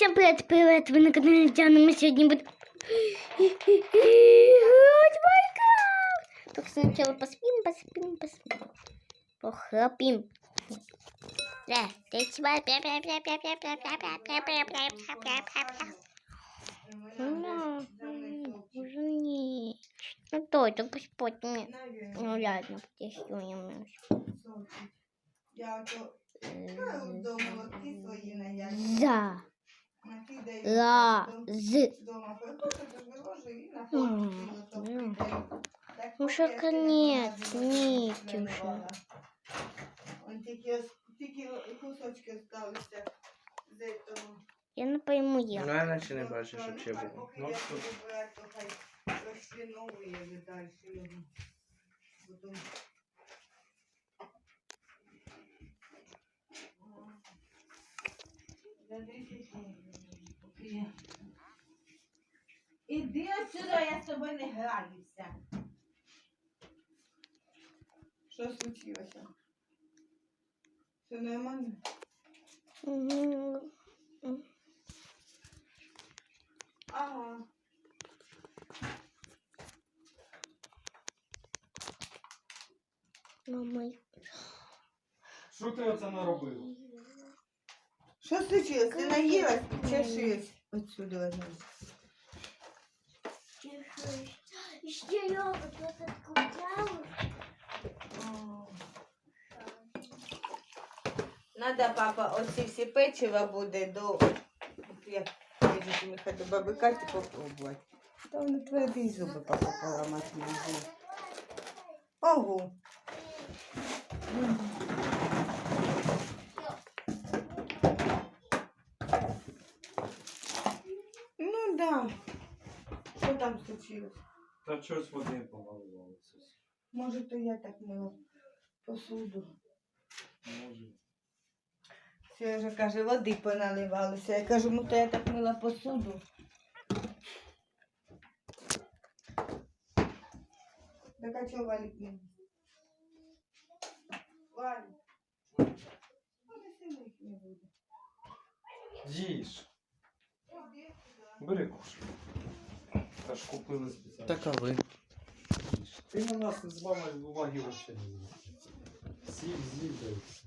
Всем привет, привет! Вы на канале Диана. Мы сегодня будем играть в Майнкрафт. Так сначала поспим, поспим, поспим. Похрапим. Да, ты чего? Ну, уже не. Ну то, это поспать мне. Ну ладно, потестируем. Я то вдома лотки свої наять. За. На ті, де Ла. вдома- З. Вдома приходжу, виложу і на М, фото ці ну. лотки даю. Так Ну, поки що я ще не конець, знаю, ні, що ти вже. наливала. Он тільки, ос- тільки кусочки залишилися з того. Я не пойму я. Ну, я наче не бачу, щоб ще було. Ну, що? буду брати, отсюда, я з тобою не граюся. Що случилося? Все нормально? Ага. Мама. Що ти оце наробив? Що случилось? Ти наїлась? Чешись. Отсюда возьмись. Ще я вот этот купляла. Надо, папа, оці всі печива буде до... Як кажуть, Миха, до баби Каті попробувати. Та вони тверді зуби, папа, поламати не можу. Ого. Ну да. Там случилось? Та щось води помалувалося. Може, то я так мила посуду. Може. Сережа каже, води поналивалося. Я кажу, ну то я так мила посуду. Так а чого валить не? Валить. Ну. Їж. Бери кушай. Та ж купили спеціально. Так, а ви? Ти на нас з вами уваги взагалі не звернеш. Сів, з'їв, да і все.